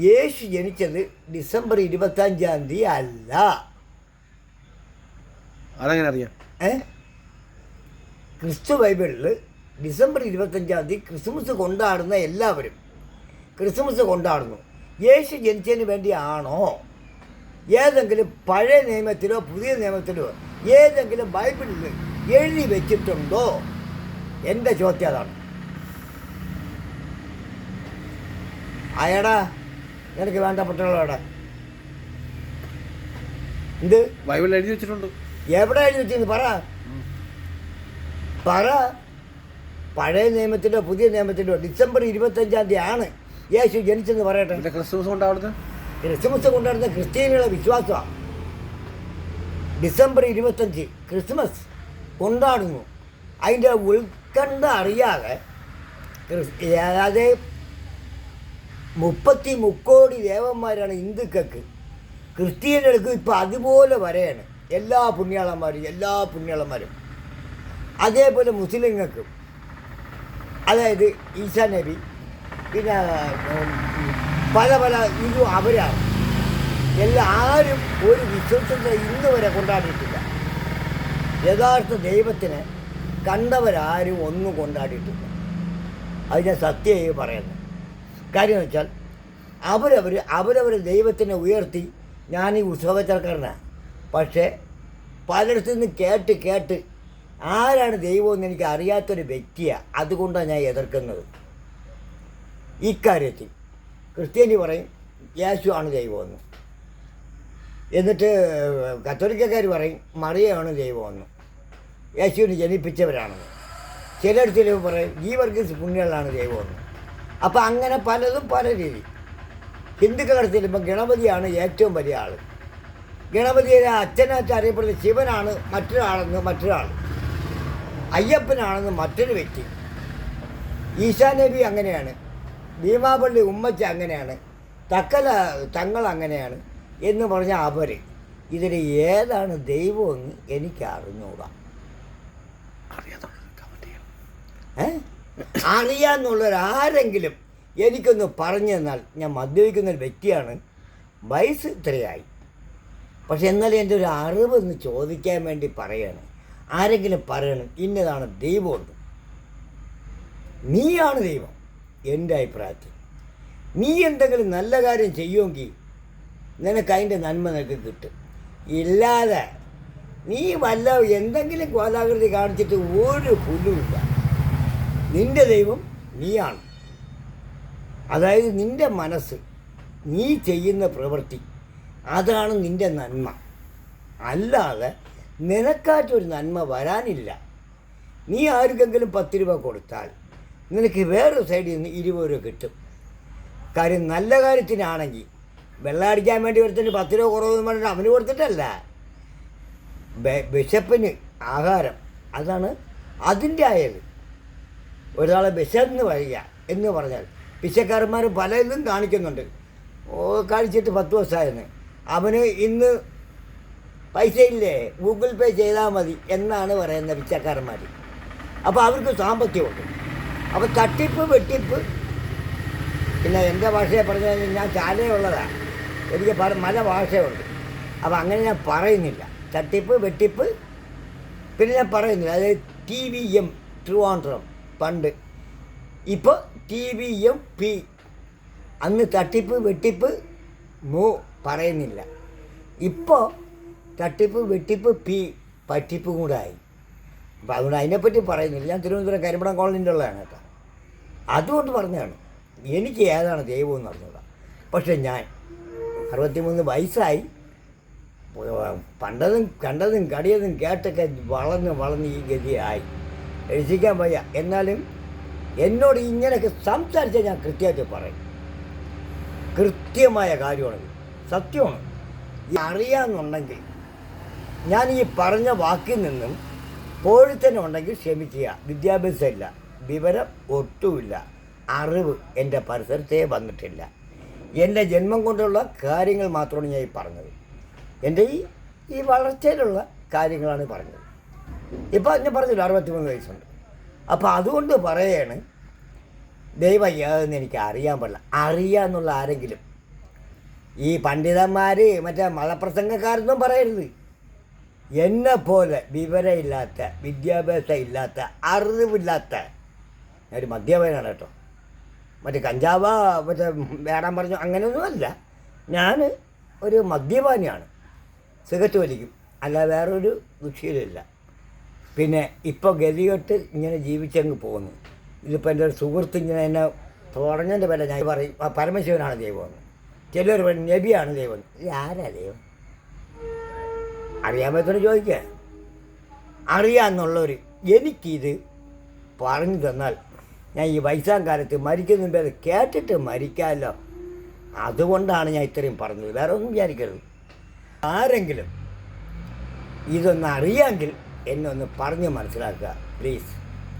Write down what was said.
യേശു ജനിച്ചത് ഡിസംബർ ഇരുപത്തഞ്ചാം തീയതി അല്ല. അതങ്ങനെ അറിയാം? ഏ? ക്രിസ്തു ബൈബിളിൽ ഡിസംബർ ഇരുപത്തഞ്ചാം തീയതി ക്രിസ്മസ് കൊണ്ടാടുന്ന എല്ലാവരും ക്രിസ്മസ് കൊണ്ടാടുന്നു. യേശു ജനിച്ചതിന് വേണ്ടിയാണോ? ഏതെങ്കിലും പഴയ നിയമത്തിലോ പുതിയ നിയമത്തിലോ ഏതെങ്കിലും ബൈബിളിൽ എഴുതി വെച്ചിട്ടുണ്ടോ? എന്റെ ചോദ്യം അതാണ്. അയടാ എനിക്ക് വേണ്ടപ്പെട്ടുള്ളവിടെ എന്ത്? ബൈബിളിൽ എഴുതി വെച്ചിട്ടുണ്ട്. എവിടെ എഴുതി വെച്ചിരുന്നു? പറ. പറ. പഴയ നിയമത്തിലോ പുതിയ നിയമത്തിലോ ഡിസംബർ ഇരുപത്തഞ്ചാം തീയതി ആണ് യേശു ജനിച്ചെന്ന് പറയട്ടെ. ക്രിസ്മസ് കൊണ്ടാടുന്നത് ക്രിസ്മസ് കൊണ്ടാടുന്ന ക്രിസ്ത്യാനികളെ വിശ്വാസമാണ് ഡിസംബർ ഇരുപത്തഞ്ച് ക്രിസ്മസ് കൊണ്ടാടുന്നു. അതിന്റെ ഉത്കണ്ഠ അറിയാതെ അതായത് മുപ്പത്തി മുക്കോടി ദേവന്മാരാണ് ഹിന്ദുക്കൾക്ക് ക്രിസ്ത്യനുകൾക്ക് ഇപ്പോൾ അതുപോലെ വരെയാണ്. എല്ലാ പുണ്യാളന്മാരും എല്ലാ പുണ്യാളന്മാരും. അതേപോലെ മുസ്ലിങ്ങൾക്കും. അതായത് ഈശാ നബി പിന്നെ പല പല ഇതും അവരാണ്. എല്ലാവരും ഒരു വിശ്വസത്തെ ഇന്ന് വരെ കൊണ്ടാടിയിട്ടില്ല. യഥാർത്ഥ ദൈവത്തിനെ കണ്ടവരാരും ഒന്നും കൊണ്ടാടിയിട്ടില്ല. അതിനെ സത്യമായി പറയുന്നത് കാര്യം വെച്ചാൽ അവരവർ അവരവർ ദൈവത്തിനെ ഉയർത്തി ഞാൻ ഈ ഉത്സവച്ചർക്കാരനാണ് പക്ഷേ പലയിടത്തു നിന്ന് കേട്ട് കേട്ട് ആരാണ് ദൈവമെന്ന് എനിക്ക് അറിയാത്തൊരു വ്യക്തിയാണ് അതുകൊണ്ടാണ് ഞാൻ എതിർക്കുന്നത്. ഇക്കാര്യത്തിൽ ക്രിസ്ത്യാനി പറയും യേശു ആണ് ദൈവമെന്ന് എന്നിട്ട് കത്തോലിക്കക്കാർ പറയും മറിയമാണ് ദൈവമെന്ന് യേശുവിന് ജനിപ്പിച്ചവരാണെന്ന്. ചിലയിടത്തിൽ പറയും ഈ വർഗീസ് പുണ്യങ്ങളാണ് ദൈവമെന്ന് അപ്പം അങ്ങനെ പലതും പല രീതി. ഹിന്ദുക്കളുടെ ചെല്ലുമ്പോൾ ഗണപതിയാണ് ഏറ്റവും വലിയ ആൾ ഗണപതിയെ അച്ഛനായിട്ട് അറിയപ്പെടുന്ന ശിവനാണ് മറ്റൊരാളെന്ന് മറ്റൊരാൾ അയ്യപ്പനാണെന്ന് മറ്റൊരു വ്യക്തി. ഈശാ നബി അങ്ങനെയാണ്. ഭീമാപള്ളി ഉമ്മച്ച അങ്ങനെയാണ്. തക്കല തങ്ങൾ അങ്ങനെയാണ് എന്ന് പറഞ്ഞ അവർ ഇതിൽ ഏതാണ് ദൈവമെന്ന് എനിക്ക് അറിഞ്ഞൂടാ അറിയാമെന്നുള്ളവരാരെങ്കിലും എനിക്കൊന്ന് പറഞ്ഞു തന്നാൽ ഞാൻ മദ്യപിക്കുന്ന ഒരു വ്യക്തിയാണ്. വയസ്സ് ഇത്രയായി. പക്ഷെ എന്നാലും എന്റെ ഒരു അറിവെന്ന് ചോദിക്കാൻ വേണ്ടി പറയാണ്. ആരെങ്കിലും പറയണം ഇന്നതാണ് ദൈവമുണ്ട് നീയാണ് ദൈവം എന്റെ അഭിപ്രായത്തിൽ. നീ എന്തെങ്കിലും നല്ല കാര്യം ചെയ്യുമെങ്കിൽ നിനക്ക് അതിന്റെ നന്മ നിനക്ക് കിട്ടും. ഇല്ലാതെ നീ വല്ല എന്തെങ്കിലും കോലാകൃതി കാണിച്ചിട്ട് ഒരു പുല്ലുമില്ല നിന്റെ ദൈവം നീയാണ്. അതായത് നിന്റെ മനസ്സ് നീ ചെയ്യുന്ന പ്രവൃത്തി അതാണ് നിന്റെ നന്മ. അല്ലാതെ നിനക്കാറ്റൊരു നന്മ വരാനില്ല. നീ ആർക്കെങ്കിലും പത്ത് രൂപ കൊടുത്താൽ നിനക്ക് വേറൊരു സൈഡിൽ നിന്ന് ഇരുപത് രൂപ കിട്ടും. കാര്യം നല്ല കാര്യത്തിനാണെങ്കിൽ വെള്ളം അടിക്കാൻ വേണ്ടി ഒരുത്തിന് പത്ത് രൂപ കുറവെന്ന് പറഞ്ഞിട്ട് അവന് കൊടുത്തിട്ടല്ല. ബിഷപ്പിന് ആഹാരം അതാണ് അതിന്റെ ആയത് ഒരാളെ വിശന്ന് വരിക എന്ന് പറഞ്ഞാൽ പിച്ചക്കാരന്മാർ പലതും കാണിക്കുന്നുണ്ട്. ഓ കാണിച്ചിട്ട് പത്ത് ദിവസമായിരുന്നു അവന് ഇന്ന് പൈസ ഇല്ലേ ഗൂഗിൾ പേ ചെയ്താൽ മതി എന്നാണ് പറയുന്ന പിച്ചക്കാരന്മാർ. അപ്പോൾ അവർക്ക് സാമ്പത്തികമുണ്ട്. അപ്പോൾ തട്ടിപ്പ് വെട്ടിപ്പ് പിന്നെ എന്റെ ഭാഷയെ പറഞ്ഞു കഴിഞ്ഞാൽ ഞാൻ ചാലയുള്ളതാണ് എനിക്ക് പല പല ഭാഷയുണ്ട്. അപ്പോൾ അങ്ങനെ ഞാൻ പറയുന്നില്ല. തട്ടിപ്പ് വെട്ടിപ്പ് പിന്നെ ഞാൻ പറയുന്നില്ല. അതായത് ടി വി എം ട്രിവാൻഡ്രം. പണ്ട്. ഇപ്പോൾ ടി വി എം പി അന്ന് തട്ടിപ്പ് വെട്ടിപ്പ് മോ പറയുന്നില്ല. ഇപ്പോൾ തട്ടിപ്പ് വെട്ടിപ്പ് പി പറ്റിപ്പ് കൂടെ ആയി അപ്പം അതുകൊണ്ട് അതിനെപ്പറ്റി പറയുന്നില്ല. ഞാൻ തിരുവനന്തപുരം കരിമ്പടം കോളനിന്റെ ഉള്ളതാണ് കേട്ടോ. അതുകൊണ്ട് പറഞ്ഞതാണ്. എനിക്ക് ഏതാണ് ദൈവം എന്ന് പറഞ്ഞത് പക്ഷെ ഞാൻ അറുപത്തിമൂന്ന് വയസ്സായി. പണ്ടതും കണ്ടതും കടിയതും കേട്ടൊക്കെ വളർന്ന് വളർന്ന് ഈ ഗതിയായി. രക്ഷിക്കാൻ വയ്യ. എന്നാലും എന്നോട് ഇങ്ങനെയൊക്കെ സംസാരിച്ചാൽ ഞാൻ കൃത്യമായിട്ട് പറയും. കൃത്യമായ കാര്യമാണ് സത്യമാണ്. അറിയാമെന്നുണ്ടെങ്കിൽ ഞാൻ ഈ പറഞ്ഞ വാക്കിൽ നിന്നും പോഴിത്തന്നെ ഉണ്ടെങ്കിൽ ക്ഷമിക്കുക. വിദ്യാഭ്യാസം ഇല്ല വിവരം ഒട്ടുമില്ല. അറിവ് എന്റെ പരിസരത്തേ വന്നിട്ടില്ല. എന്റെ ജന്മം കൊണ്ടുള്ള കാര്യങ്ങൾ മാത്രമാണ് ഞാൻ ഈ പറഞ്ഞത്. എന്റെ ഈ ഈ വളർച്ചയിലുള്ള കാര്യങ്ങളാണ് പറഞ്ഞത്. ഇപ്പോൾ ഞാൻ പറഞ്ഞില്ല അറുപത്തിമൂന്ന് വയസ്സുണ്ട്. അപ്പോൾ അതുകൊണ്ട് പറയാണ് ദൈവം എനിക്ക് അറിയാൻ പാടില്ല. അറിയാന്നുള്ള ആരെങ്കിലും ഈ പണ്ഡിതന്മാർ മറ്റേ മതപ്രസംഗക്കാരൊന്നും പറയരുത്. എന്നെ പോലെ വിവരമില്ലാത്ത വിദ്യാഭ്യാസം ഇല്ലാത്ത അറിവില്ലാത്ത ഒരു മദ്യപനാണ് കേട്ടോ. മറ്റേ കഞ്ചാവ മറ്റേ വേടാൻ പറഞ്ഞു അങ്ങനെയൊന്നുമല്ല ഞാൻ ഒരു മദ്യപാനിയാണ്. സിഗറ്റ് വലിക്കും. അല്ല വേറൊരു ദുഷ്യമില്ല പിന്നെ ഇപ്പോൾ ഗതികെട്ട് ഇങ്ങനെ ജീവിച്ചങ്ങ് പോകുന്നു. ഇതിപ്പോൾ എന്റെ ഒരു സുഹൃത്ത് ഇങ്ങനെ എന്നെ പറഞ്ഞതിന്റെ പേരെ ഞാൻ പറയും ആ പരമശിവനാണ് ദൈവമെന്ന് ചിലർ പറയും നബിയാണ് ദൈവം ഇത് ആരാ ദൈവം? അറിയാൻ പറ്റുന്ന ചോദിക്കുക അറിയാമെന്നുള്ളവർ എനിക്കിത് പറഞ്ഞു തന്നാൽ ഞാൻ ഈ വയസ്സാം കാലത്ത് മരിക്കുന്ന പേര് കേട്ടിട്ട് മരിക്കാമല്ലോ അതുകൊണ്ടാണ് ഞാൻ ഇത്രയും പറഞ്ഞത്. വേറെ ഒന്നും വിചാരിക്കരുത്. ആരെങ്കിലും ഇതൊന്ന് അറിയാമെങ്കിൽ എന്നെ ഒന്ന് പറഞ്ഞ് മനസ്സിലാക്കുക പ്ലീസ്